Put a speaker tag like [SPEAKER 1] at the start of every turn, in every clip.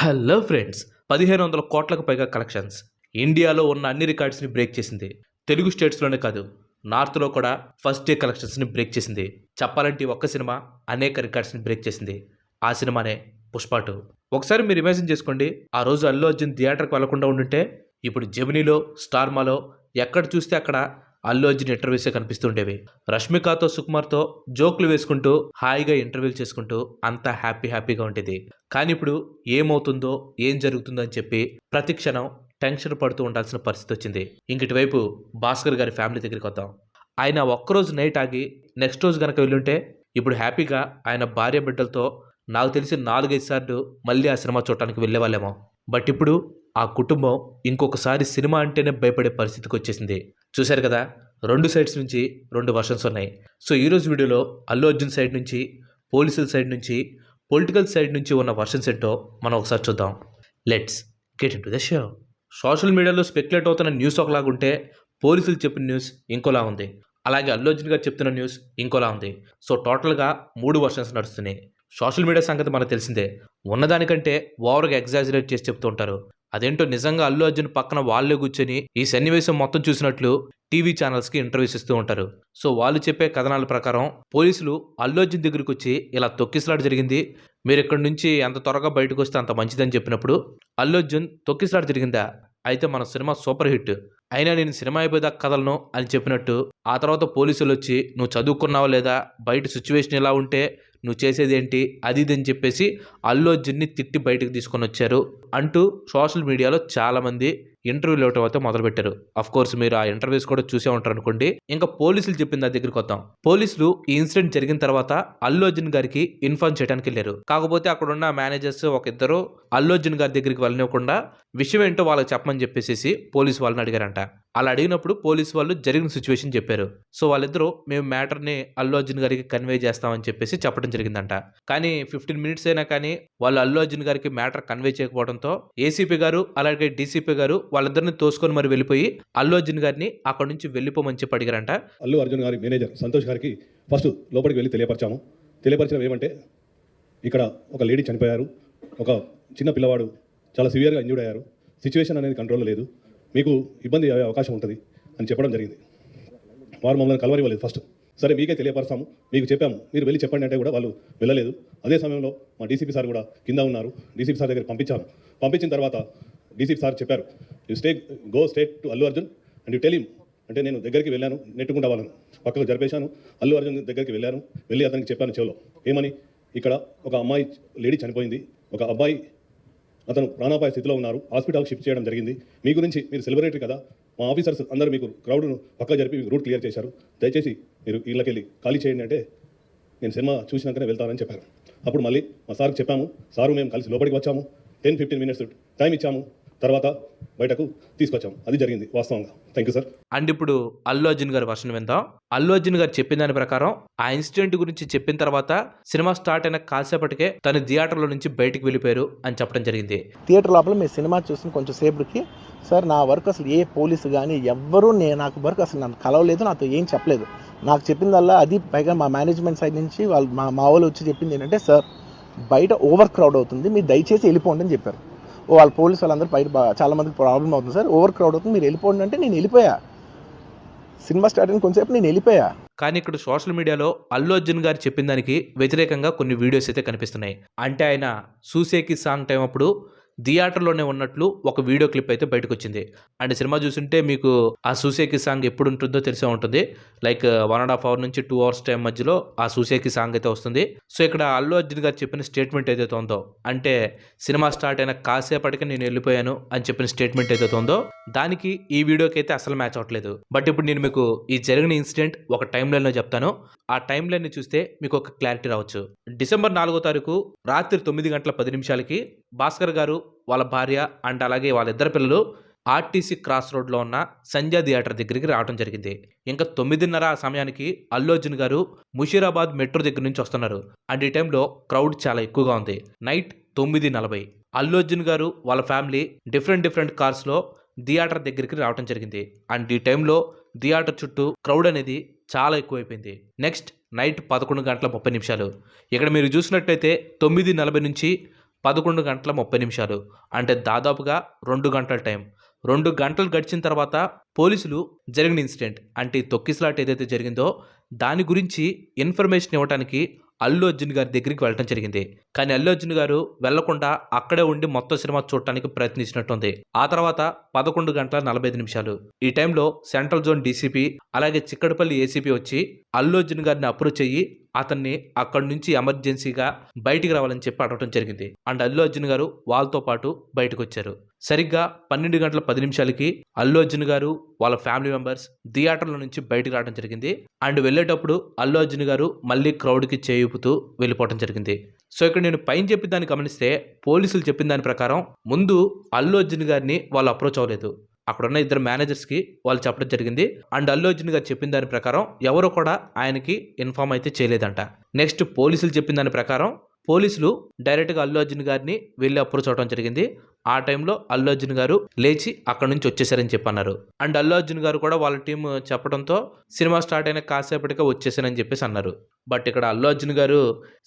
[SPEAKER 1] Hello friends పదిహేను వందల కోట్లకు పైగా కలెక్షన్స్. ఇండియాలో ఉన్న అన్ని రికార్డ్స్ని బ్రేక్ చేసింది. తెలుగు స్టేట్స్లోనే కాదు నార్త్లో కూడా ఫస్ట్ డే కలెక్షన్స్ని బ్రేక్ చేసింది. చెప్పాలంటే ఒక్క సినిమా అనేక రికార్డ్స్ని బ్రేక్ చేసింది. ఆ సినిమానే పుష్ప ఒకసారి మీరు ఇమాజిన్ చేసుకోండి ఆ రోజు అల్లు అర్జున్ థియేటర్కి వెళ్ళకుండా ఉండుంటే ఇప్పుడు జెమినీలో స్టార్మాలో ఎక్కడ చూస్తే అక్కడ అల్లు అర్జున్ ఇంటర్వ్యూసే కనిపిస్తుండేవి. రష్మికతో సుకుమార్తో జోకులు వేసుకుంటూ హాయిగా ఇంటర్వ్యూలు చేసుకుంటూ అంతా హ్యాపీ హ్యాపీగా ఉండేది. కానీ ఇప్పుడు ఏమవుతుందో ఏం జరుగుతుందో అని చెప్పి ప్రతి క్షణం టెన్షన్ పడుతూ ఉండాల్సిన పరిస్థితి వచ్చింది. ఇంకటి వైపు భాస్కర్ గారి ఫ్యామిలీ దగ్గరికి వద్దాం. ఆయన ఒక్కరోజు నైట్ ఆగి నెక్స్ట్ రోజు కనుక వెళ్ళుంటే ఇప్పుడు హ్యాపీగా ఆయన భార్య బిడ్డలతో నాకు తెలిసి నాలుగైదు సార్లు మళ్ళీ ఆ సినిమా చూడటానికి వెళ్ళేవాళ్ళేమో. బట్ ఇప్పుడు ఆ కుటుంబం ఇంకొకసారి సినిమా అంటేనే భయపడే పరిస్థితికి వచ్చేసింది. చూశారు కదా? రెండు సైడ్స్ నుంచి రెండు వర్షన్స్ ఉన్నాయి. సో ఈరోజు వీడియోలో అల్లు అర్జున్ సైడ్ నుంచి పోలీసుల సైడ్ నుంచి పొలిటికల్ సైడ్ నుంచి ఉన్న వర్షన్స్ ఏంటో మనం ఒకసారి చూద్దాం. Let's get into the show social మీడియాలో స్పెక్యులేట్ అవుతున్న న్యూస్ ఒకలాగా ఉంటే పోలీసులు చెప్పిన న్యూస్ ఇంకోలా ఉంది. అలాగే అల్లు అర్జున్ గారు చెప్తున్న న్యూస్ ఇంకోలా ఉంది. సో టోటల్గా మూడు వర్షన్స్ నడుస్తున్నాయి. సోషల్ మీడియా సంగతి మనకు తెలిసిందే. ఉన్నదానికంటే ఓవర్గా ఎగ్జాజరేట్ చేసి చెప్తూ ఉంటారు. అదేంటో నిజంగా అల్లు అర్జున్ పక్కన వాళ్ళే కూర్చొని ఈ సన్నివేశం మొత్తం చూసినట్లు టీవీ ఛానల్స్కి ఇంటర్వ్యూస్ ఇస్తూ ఉంటారు. సో వాళ్ళు చెప్పే కథనాల ప్రకారం పోలీసులు అల్లు అర్జున్ దగ్గరికి వచ్చి ఇలా తొక్కిసలాట జరిగింది. మీరు ఇక్కడి నుంచి ఎంత త్వరగా బయటకు వస్తే అంత మంచిదని చెప్పినప్పుడు అల్లు అర్జున్ తొక్కిసలాట జరిగిందా? అయితే మన సినిమా సూపర్ హిట్. అయినా నేను సినిమా అయిపోయేదాకా కదలను అని చెప్పినట్టు ఆ తర్వాత పోలీసులు వచ్చి నువ్వు చదువుకున్నావా లేదా? బయట సిచ్యువేషన్ ఎలా ఉంటే నువ్వు చేసేది ఏంటి అది ఇది అని చెప్పేసి అల్లు అర్జున్ని తిట్టి బయటకు తీసుకొని వచ్చారు. అంటూ సోషల్ మీడియాలో చాలామంది ఇంటర్వ్యూలు ఇవ్వటం అయితే మొదలుపెట్టారు. అఫ్ కోర్స్ మీరు ఆ ఇంటర్వ్యూస్ కూడా చూసే ఉంటారు అనుకోండి ఇంకా పోలీసులు చెప్పిన దాని దగ్గరికి వద్దాం. పోలీసులు ఈ ఇన్సిడెంట్ జరిగిన తర్వాత అల్లు అర్జున్ గారికి ఇన్ఫార్మ్ చేయడానికి వెళ్ళారు. కాకపోతే అక్కడ ఉన్న మేనేజర్స్ ఒక ఇద్దరు అల్లు అర్జున్ గారి దగ్గరికి వెళ్ళనివ్వకుండా విషయం ఏంటో వాళ్ళకి చెప్పమని చెప్పేసి పోలీసు వాళ్ళని అడిగారంట. అలా అడిగినప్పుడు పోలీసు వాళ్ళు జరిగిన సిచ్యువేషన్ చెప్పారు. సో వాళ్ళిద్దరూ మేము మ్యాటర్ని అల్లు అర్జున్ గారికి కన్వే చేస్తామని చెప్పేసి చెప్పడం జరిగిందంట. కానీ ఫిఫ్టీన్ మినిట్స్ అయినా కానీ వాళ్ళు అల్లు అర్జున్ గారికి మ్యాటర్ కన్వే చేయకపోవడంతో ఏసీపీ గారు అలాగే డీసీపీ గారు వాళ్ళిద్దరిని తోసుకొని మరి వెళ్ళిపోయి అల్లు అర్జున్ గారిని అక్కడ నుంచి వెళ్ళిపోమని చెప్పి అడిగారంట.
[SPEAKER 2] అల్లు అర్జున్ గారి మేనేజర్ సంతోష్ గారికి ఫస్ట్ లోపలికి వెళ్ళి తెలియపరిచాము. తెలియపరిచడం ఏమంటే ఇక్కడ ఒక లేడీ చనిపోయారు. ఒక చిన్న పిల్లవాడు చాలా సివియర్గా ఇంజూర్డ్ అయ్యారు. సిచ్యువేషన్ అనేది కంట్రోల్లో లేదు. మీకు ఇబ్బంది అయ్యే అవకాశం ఉంటుంది అని చెప్పడం జరిగింది. వారు మమ్మల్ని కలవరివ్వలేదు ఫస్ట్. సరే మీకే తెలియపరుస్తాము. మీకు చెప్పాము. మీరు వెళ్ళి చెప్పండి అంటే కూడా వాళ్ళు వెళ్ళలేదు. అదే సమయంలో మా డీసీపీ సార్ కూడా కింద ఉన్నారు. డీసీపీ సార్ దగ్గర పంపించాము పంపించిన తర్వాత డీసీపీ సార్ చెప్పారు you stay go state to Allu Arjun and you tell him అంటే నేను దగ్గరికి వెళ్ళాను నెట్టుకుంటా వాళ్ళను. పక్కకు జరిపేశాను. అల్లు అర్జున్ దగ్గరికి వెళ్ళాను. వెళ్ళి అతనికి చెప్పాను చెవులో. ఏమని? ఇక్కడ ఒక అమ్మాయి లేడీ చనిపోయింది. ఒక అబ్బాయి అతను ప్రాణాపాయ స్థితిలో ఉన్నారు. హాస్పిటల్కి షిఫ్ట్ చేయడం జరిగింది. మీ గురించి మీరు సెలబ్రేటరీ కదా? మా ఆఫీసర్స్ అందరూ మీకు క్రౌడ్ను పక్క జరిపి మీకు రూట్ క్లియర్ చేశారు. దయచేసి మీరు ఇళ్ళకెళ్ళి ఖాళీ చేయండి అంటే నేను సినిమా చూసినాకనే వెళ్తానని చెప్పారు. అప్పుడు మళ్ళీ మా సార్కి చెప్పాము. సారు మేము కలిసి లోపలికి వచ్చాము. టెన్ ఫిఫ్టీన్ మినిట్స్ టైం ఇచ్చాము. తర్వాత బయటకు తీసుకొచ్చాము అది జరిగింది వాస్తవంగా. థ్యాంక్ యూ సార్
[SPEAKER 1] అండ్ ఇప్పుడు అల్లు అర్జున్ గారి వర్షన్ విందాం. అల్లు అర్జున్ గారు చెప్పిన దాని ప్రకారం ఆ ఇన్సిడెంట్ గురించి చెప్పిన తర్వాత సినిమా స్టార్ట్ అయిన కాసేపటికే తను థియేటర్లో నుంచి బయటికి వెళ్ళిపోయారు అని చెప్పడం జరిగింది.
[SPEAKER 3] థియేటర్ లోపల మీరు సినిమా చూసిన కొంచెం సేపటికి సార్ నా వర్క్ అసలు ఏ పోలీసు కానీ ఎవ్వరూ నేను నాకు వర్క్ అసలు నన్ను కలవలేదు నాతో ఏం చెప్పలేదు. నాకు చెప్పిందల్లా అది పైగా మా మేనేజ్మెంట్ సైడ్ నుంచి వాళ్ళు మా మా వాళ్ళు వచ్చి చెప్పింది ఏంటంటే సార్ బయట ఓవర్ క్రౌడ్ అవుతుంది మీరు దయచేసి వెళ్ళిపోండి అని చెప్పారు. వాళ్ళ పోలీసు వాళ్ళందరూ బయట చాలా మందికి ప్రాబ్లం అవుతుంది సార్. ఓవర్ క్రౌడ్ అవుతుంది. మీరు వెళ్ళిపోండి అంటే నేను వెళ్ళిపోయా. సినిమా స్టార్ట్ అయిన కొంచెంసేపు నేను వెళ్ళిపోయా.
[SPEAKER 1] కానీ ఇక్కడ సోషల్ మీడియాలో అల్లు అర్జున్ గారు చెప్పిన దానికి వ్యతిరేకంగా కొన్ని వీడియోస్ అయితే కనిపిస్తున్నాయి. అంటే ఆయన సూసేకి సాంగ్ టైం అప్పుడు థియేటర్లోనే ఉన్నట్లు ఒక వీడియో క్లిప్ అయితే బయటకు వచ్చింది అండ్ సినిమా చూసుంటే మీకు ఆ సూసేకి సాంగ్ ఎప్పుడు ఉంటుందో తెలిసే ఉంటుంది. Like one and half hour నుంచి టూ అవర్స్ టైం మధ్యలో ఆ సూసేకి సాంగ్ అయితే వస్తుంది. సో ఇక్కడ అల్లు అర్జున్ గారు చెప్పిన స్టేట్మెంట్ ఏదైతే ఉందో అంటే సినిమా స్టార్ట్ అయిన కాసేపటికి నేను వెళ్ళిపోయాను అని చెప్పిన స్టేట్మెంట్ ఏదైతే ఉందో దానికి ఈ వీడియోకి అయితే అసలు మ్యాచ్ అవ్వట్లేదు బట్ ఇప్పుడు నేను మీకు ఈ జరిగిన ఇన్సిడెంట్ ఒక టైం లైన్లో చెప్తాను. ఆ టైం లైన్ని చూస్తే మీకు ఒక క్లారిటీ రావచ్చు. డిసెంబర్ నాలుగో తారీఖు రాత్రి తొమ్మిది గంటల పది నిమిషాలకి భాస్కర్ గారు వాళ్ళ భార్య అండ్ అలాగే వాళ్ళిద్దరు పిల్లలు ఆర్టీసీ క్రాస్ రోడ్లో ఉన్న సంజయ్ థియేటర్ దగ్గరికి రావడం జరిగింది. ఇంకా తొమ్మిదిన్నర ఆ సమయానికి అల్లు అర్జున్ గారు ముషీరాబాద్ మెట్రో దగ్గర నుంచి వస్తున్నారు. అండ్ ఈ టైంలో క్రౌడ్ చాలా ఎక్కువగా ఉంది. నైట్ తొమ్మిది నలభై. అల్లు అర్జున్ గారు వాళ్ళ ఫ్యామిలీ డిఫరెంట్ డిఫరెంట్ కార్స్లో థియేటర్ దగ్గరికి రావడం జరిగింది. అండ్ ఈ టైంలో థియేటర్ చుట్టూ క్రౌడ్ అనేది చాలా ఎక్కువైపోయింది. నెక్స్ట్ నైట్ పదకొండు గంటల ముప్పై నిమిషాలు. ఇక్కడ మీరు చూసినట్టయితే తొమ్మిది నలభై నుంచి పదకొండు గంటల ముప్పై నిమిషాలు. అంటే దాదాపుగా రెండు గంటల టైం. రెండు గంటలు గడిచిన తర్వాత పోలీసులు జరిగిన ఇన్సిడెంట్ అంటే ఈ తొక్కిసలాట ఏదైతే జరిగిందో దాని గురించి ఇన్ఫర్మేషన్ ఇవ్వడానికి అల్లు అర్జున్ గారి దగ్గరికి వెళ్ళడం జరిగింది. కానీ అల్లు అర్జున్ గారు వెళ్ళకుండా అక్కడే ఉండి మొత్తం సినిమా చూడటానికి ప్రయత్నించినట్టుంది. ఆ తర్వాత పదకొండు గంటల నలభై ఐదు నిమిషాలు. ఈ టైంలో సెంట్రల్ జోన్ డీసీపీ అలాగే చిక్కడపల్లి ఏసీపీ వచ్చి అల్లు అర్జున్ గారిని అప్రోచ్ అయ్యి అతన్ని అక్కడి నుంచి ఎమర్జెన్సీగా బయటికి రావాలని చెప్పి అడగడం జరిగింది. అండ్ అల్లు అర్జున్ గారు వాళ్ళతో పాటు బయటకు వచ్చారు సరిగ్గా పన్నెండు గంటల పది నిమిషాలకి అల్లు అర్జున్ గారు వాళ్ళ ఫ్యామిలీ మెంబర్స్ థియేటర్ల నుంచి బయటకు రావడం జరిగింది. అండ్ వెళ్ళేటప్పుడు అల్లు అర్జున్ గారు మళ్ళీ క్రౌడ్కి చేయూపుతూ వెళ్ళిపోవడం జరిగింది. సో ఇక్కడ నేను పైన చెప్పిన దాన్ని గమనిస్తే పోలీసులు చెప్పిన దాని ప్రకారం ముందు అల్లు అర్జున్ గారిని వాళ్ళు అప్రోచ్ అవ్వలేదు. అక్కడున్న ఇద్దరు మేనేజర్స్కి వాళ్ళు చెప్పడం జరిగింది. అండ్ అల్లు అర్జున్ గారు చెప్పిన దాని ప్రకారం ఎవరు కూడా ఆయనకి ఇన్ఫామ్ అయితే చేయలేదంట. నెక్స్ట్ పోలీసులు చెప్పిన దాని ప్రకారం పోలీసులు డైరెక్ట్గా అల్లు అర్జున్ గారిని వెళ్ళి అప్రోచ్ అవడం జరిగింది. ఆ టైంలో అల్లు అర్జున్ గారు లేచి అక్కడ నుంచి వచ్చేసారని చెప్పి అన్నారు అండ్ అల్లు అర్జున్ గారు కూడా వాళ్ళ టీం చెప్పడంతో సినిమా స్టార్ట్ అయిన కాసేపటికే వచ్చేసారని చెప్పేసి అన్నారు. బట్ ఇక్కడ అల్లు అర్జున్ గారు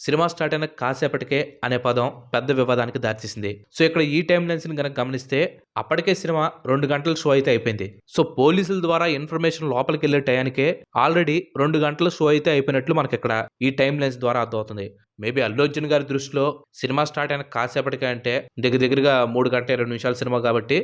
[SPEAKER 1] సినిమా స్టార్ట్ అయిన కాసేపటికే అనే పదం పెద్ద వివాదానికి దారితీసింది. సో ఇక్కడ ఈ టైం లైన్స్ని కనుక గమనిస్తే అప్పటికే సినిమా రెండు గంటల షో అయితే అయిపోయింది. సో పోలీసుల ద్వారా ఇన్ఫర్మేషన్ లోపలికి వెళ్ళే టయానికే ఆల్రెడీ రెండు గంటల షో అయితే అయిపోయినట్లు మనకి ఇక్కడ ఈ టైం లైన్స్ ద్వారా అర్థమవుతుంది. మేబీ అల్లు అర్జున్ గారి దృష్టిలో సినిమా స్టార్ట్ అయిన కాసేపటికే అంటే దగ్గర దగ్గరగా మూడు మూడు గంటల ఇరవై నిమిషాల సినిమా కాబట్టి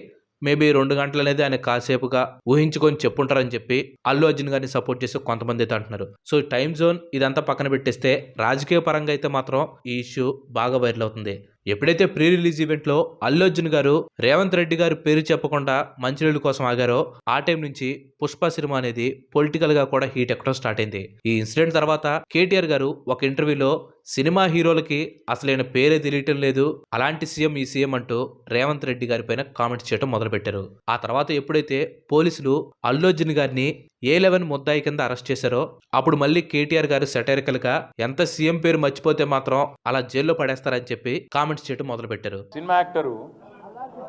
[SPEAKER 1] మేబీ రెండు గంటలు అనేది ఆయన కాసేపుగా ఊహించుకొని చెప్పుంటారని చెప్పి అల్లు అర్జున్ గారిని సపోర్ట్ చేసి కొంతమంది అయితే అంటున్నారు. సో టైం జోన్ ఇదంతా పక్కన పెట్టేస్తే రాజకీయ పరంగా అయితే మాత్రం ఈ ఇష్యూ బాగా వైరల్ అవుతుంది. ఎప్పుడైతే ప్రీ రిలీజ్ ఈవెంట్లో అల్లు అర్జున్ గారు రేవంత్ రెడ్డి గారు పేరు చెప్పకుండా మంచినీళ్ళ కోసం ఆగారో ఆ టైం నుంచి పుష్ప సినిమా అనేది పొలిటికల్గా కూడా హీట్ ఎక్కడం స్టార్ట్ అయింది. ఈ ఇన్సిడెంట్ తర్వాత కేటీఆర్ గారు ఒక ఇంటర్వ్యూలో సినిమా హీరోలకి అసలైన పేరే తెలియటం లేదు. అలాంటి సీఎం ఈ సీఎం అంటూ రేవంత్ రెడ్డి గారి పైన కామెంట్స్ చేయడం మొదలుపెట్టారు. ఆ తర్వాత ఎప్పుడైతే పోలీసులు అల్లు గారిని ఏ లెవెన్ ముద్దాయి కింద అరెస్ట్ చేశారో అప్పుడు మళ్ళీ కేటీఆర్ గారు సెటైరికల్గా ఎంత సీఎం పేరు మర్చిపోతే మాత్రం అలా జైల్లో పడేస్తారని చెప్పి కామెంట్స్ చేయడం మొదలుపెట్టారు.
[SPEAKER 4] సినిమా యాక్టరు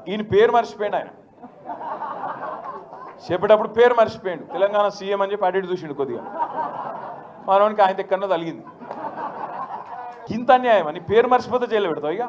[SPEAKER 4] ఈయన పేరు మర్చిపోయాడు ఆయన. చెప్పేటప్పుడు పేరు మర్చిపోయాడు. తెలంగాణ సీఎం అని చెప్పి అడిగి చూసిండు కొద్దిగా. మనవానికి ఆయన ఎక్కడో తలిగింది ఇంత అన్యాయం అని పేరు మర్చిపోతే జైలు పెడతావు ఇక.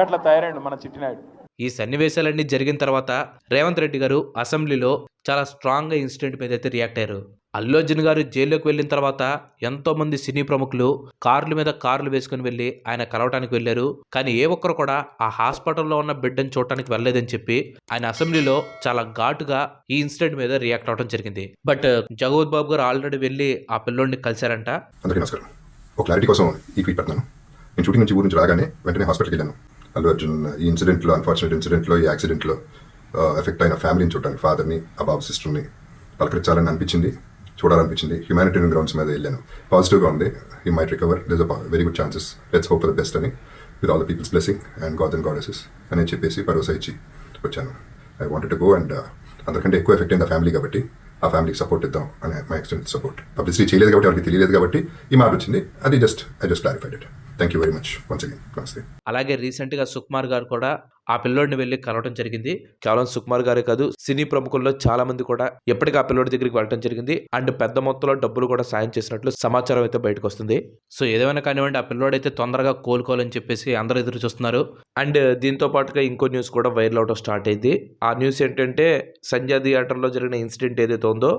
[SPEAKER 4] గట్ల తయారైండు మన చిట్టినాయుడు.
[SPEAKER 1] ఈ సన్నివేశాలన్నీ జరిగిన తర్వాత రేవంత్ రెడ్డి గారు అసెంబ్లీలో చాలా స్ట్రాంగ్గా ఇన్సిడెంట్ మీద అయితే రియాక్ట్ అయ్యారు. అల్లు అర్జున్ గారు జైల్లోకి వెళ్ళిన తర్వాత ఎంతో మంది సినీ ప్రముఖులు కార్ల మీద కార్లు వేసుకుని వెళ్ళి ఆయన కలవటానికి వెళ్ళారు. కానీ ఏ ఒక్కరు కూడా ఆ హాస్పిటల్లో ఉన్న బిడ్డను చూడటానికి వెళ్ళలేదని చెప్పి ఆయన అసెంబ్లీలో చాలా ఘాటుగా ఈ ఇన్సిడెంట్ మీద రియాక్ట్ అవడం జరిగింది. బట్ జగవత్ బాబు గారు ఆల్రెడీ వెళ్ళి ఆ పిల్లోడిని కలిశారంట.
[SPEAKER 5] నమస్కారం. ఒక క్లారిటీ కోసం ఈ ట్వీట్ పెట్టాను నేను షూటింగ్ నుంచి ఊరు నుంచి రాగానే వెంటనే హాస్పిటల్కి వెళ్ళాను. అల్లు అర్జున్ ఈ ఇన్సిడెంట్లో అన్ఫార్చునేట్ ఇన్సిడెంట్లో ఈ యాక్సిడెంట్లో ఎఫెక్ట్ అయిన ఫ్యామిలీని చూడడానికి ఫాదర్ని ఆ బాబు సిస్టర్ని పలకరించాలని అనిపించింది చూడాలనిపించింది. హ్యూమానిటేరియన్ గ్రౌండ్స్ మీద వెళ్ళాను. పాజిటివ్గా ఉంది. He might recover this a very good chances let's hope for the best అని with all the peoples blessing and god and goddesses అని చెప్పేసి భరోసా ఇచ్చి వచ్చాను. I wanted to go and అందరికంటే ఎక్కువ ఎఫెక్ట్ అయింది ఫ్యామిలీ కాబట్టి ఆ ఫ్యామిలీకి సపోర్ట్ ఇద్దాం అనే మై ఎక్స్టెండ్ సపోర్ట్ పబ్లిసిటీ చేయలేదు కాబట్టి ఎవరికి తెలియలేదు కాబట్టి ఈ మాట వచ్చింది. అది just I just clarified it thank you very much once again నమస్తే
[SPEAKER 1] అలాగే రీసెంట్గా సుకుమార్ గారు కూడా ఆ పిల్లోడిని వెళ్ళి కలవడం జరిగింది. కేవలం సుకుమార్ గారే కాదు సినీ ప్రముఖుల్లో చాలా మంది కూడా ఎప్పటికీ ఆ పిల్లోడి దగ్గరికి వెళ్ళడం జరిగింది. అండ్ పెద్ద మొత్తంలో డబ్బులు కూడా సాయం చేసినట్లు సమాచారం అయితే బయటకు వస్తుంది. సో ఏదేమైనా కానివ్వండి ఆ పిల్లోడైతే తొందరగా కోలుకోవాలని చెప్పేసి అందరూ ఎదురు చూస్తున్నారు. అండ్ దీంతో పాటుగా ఇంకో న్యూస్ కూడా వైరల్ అవడం స్టార్ట్ అయింది. ఆ న్యూస్ ఏంటంటే సంజయ్ థియేటర్లో జరిగిన ఇన్సిడెంట్ ఏదైతే ఉందో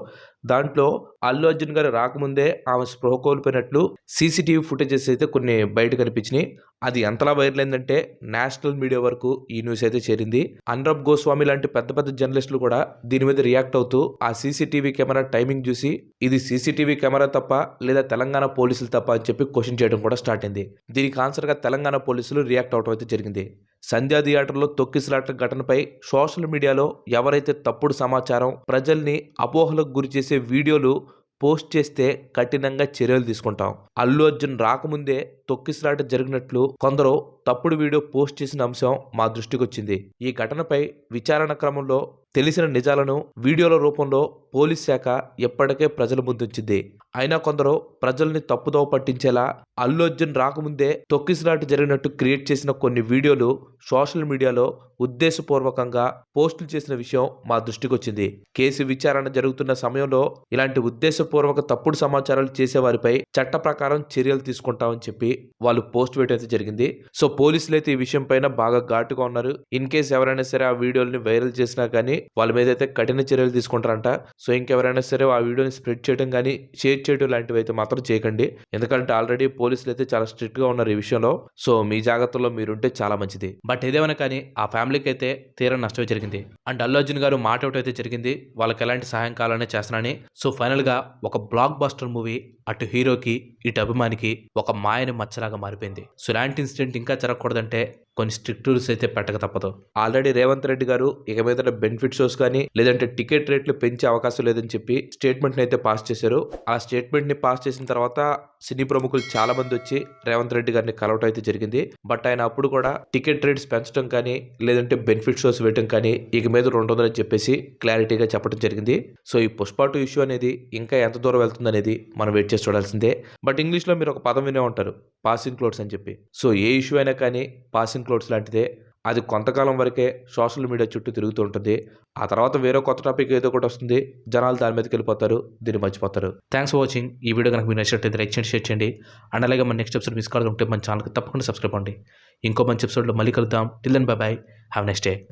[SPEAKER 1] దాంట్లో అల్లు అర్జున్ గారు రాకముందే ఆమె స్పృహ కోల్పోయినట్లు సీసీటీవీ ఫుటేజెస్ అయితే కొన్ని బయట కనిపించినాయి. అది ఎంతలా వైరల్ అయిందంటే నేషనల్ మీడియా వరకు ఈ న్యూస్ అయితే చేరింది. అనురబ్ గోస్వామి లాంటి పెద్ద పెద్ద జర్నలిస్టులు కూడా దీని మీద రియాక్ట్ అవుతూ ఆ సీసీటీవీ కెమెరా టైమింగ్ చూసి ఇది సీసీటీవీ కెమెరా తప్ప లేదా తెలంగాణ పోలీసులు తప్ప అని చెప్పి క్వశ్చన్ చేయడం కూడా స్టార్ట్ అయింది. దీనికి ఆన్సర్గా తెలంగాణ పోలీసులు రియాక్ట్ అవడం అయితే జరిగింది. సంధ్యా థియేటర్లో తొక్కిసలాట ఘటనపై సోషల్ మీడియాలో ఎవరైతే తప్పుడు సమాచారం ప్రజల్ని అపోహలకు గురి చేసే వీడియోలు పోస్ట్ చేస్తే కఠినంగా చర్యలు తీసుకుంటాం. అల్లు అర్జున్ రాకముందే తొక్కిసలాట జరిగినట్లు కొందరు తప్పుడు వీడియో పోస్ట్ చేసిన అంశం మా దృష్టికి వచ్చింది ఈ ఘటనపై విచారణ క్రమంలో తెలిసిన నిజాలను వీడియోల రూపంలో పోలీస్ శాఖ ఎప్పటికే ప్రజల ముందుంచింది. అయినా కొందరు ప్రజల్ని తప్పుదోవ పట్టించేలా అల్లు అర్జున్ రాకముందే తొక్కిసలాట జరిగినట్టు క్రియేట్ చేసిన కొన్ని వీడియోలు సోషల్ మీడియాలో ఉద్దేశపూర్వకంగా పోస్టులు చేసిన విషయం మా దృష్టికి వచ్చింది కేసు విచారణ జరుగుతున్న సమయంలో ఇలాంటి ఉద్దేశపూర్వక తప్పుడు సమాచారాలు చేసేవారిపై చట్ట ప్రకారం చర్యలు తీసుకుంటామని చెప్పి వాళ్ళు పోస్ట్ వేయడం అయితే జరిగింది. సో పోలీసులు అయితే ఈ విషయం పైన బాగా ఘాటుగా ఉన్నారు. ఇన్ కేసు ఎవరైనా సరే ఆ వీడియోని వైరల్ చేసినా కానీ వాళ్ళ మీద అయితే కఠిన చర్యలు తీసుకుంటారంట. సో ఇంకెవరైనా సరే ఆ వీడియోని స్ప్రెడ్ చేయడం కానీ షేర్ చేయడం లాంటివి అయితే మాత్రం చేయకండి. ఎందుకంటే ఆల్రెడీ పోలీసులు అయితే చాలా స్ట్రిక్ట్గా ఉన్నారు ఈ విషయంలో. సో మీ జాగ్రత్తలో మీరుంటే చాలా మంచిది. బట్ ఏదేమైనా కానీ ఆ ఫ్యామిలీకి అయితే తీరం నష్టమే జరిగింది. అండ్ అల్లు అర్జున్ గారు మాట ఒకటి అయితే జరిగింది. వాళ్ళకి ఎలాంటి సహాయం కావాలనే చేస్తానని సో ఫైనల్గా ఒక బ్లాక్ బస్టర్ మూవీ అటు హీరోకి ఇటు అభిమానికి ఒక మాయని మచ్చలాగా మారిపోయింది. సో ఇలాంటి ఇన్సిడెంట్ ఇంకా జరగకూడదంటే కొన్ని స్ట్రిక్ట్ రూల్స్ అయితే పెట్టక తప్పదు. ఆల్రెడీ రేవంత్ రెడ్డి గారు ఇక మీద బెనిఫిట్ షోస్ కానీ లేదంటే టికెట్ రేట్లు పెంచే అవకాశం లేదని చెప్పి స్టేట్మెంట్ అయితే పాస్ చేశారు. ఆ స్టేట్మెంట్ని పాస్ చేసిన తర్వాత సినీ ప్రముఖులు చాలా మంది వచ్చి రేవంత్ రెడ్డి గారిని కలవటం అయితే జరిగింది. బట్ ఆయన అప్పుడు కూడా టికెట్ రేట్స్ పెంచడం కానీ లేదంటే బెనిఫిట్ షోస్ వేయడం కానీ ఇక మీద రెండు వందలని చెప్పేసి క్లారిటీగా చెప్పడం జరిగింది. సో ఈ పుష్ప టూ ఇష్యూ అనేది ఇంకా ఎంత దూరం వెళ్తుంది అనేది మనం వెయిట్ చేసి చూడాల్సిందే. బట్ ఇంగ్లీష్లో మీరు ఒక పదం వినే ఉంటారు పాసింగ్ క్లోడ్స్ అని చెప్పి. సో ఏ ఇష్యూ అయినా కానీ పాసింగ్ క్లోడ్స్ లాంటిదే. అది కొంతకాలం వరకే సోషల్ మీడియా చుట్టూ తిరుగుతూ ఉంటుంది. ఆ తర్వాత వేరే కొత్త టాపిక్ ఏదో ఒకటి వస్తుంది. జనాలు దాని మీదకి వెళ్ళిపోతారు. దీన్ని మర్చిపోతారు. థ్యాంక్స్ ఫర్ వాచింగ్ ఈ వీడియో కనుక మీరు నచ్చినట్లయితే లైక్ చేయండి షేర్ చేయండి. అండ్ అలాగే మన నెక్స్ట్ ఎపిసోడ్ మిస్ కాదు ఉంటే మన ఛానల్కి తప్పకుండా సబ్స్క్రైబ్ అవ్వండి. ఇంకో మంచి ఎపిసోడ్లో మళ్ళీ కలుద్దాం. Till then bye have next day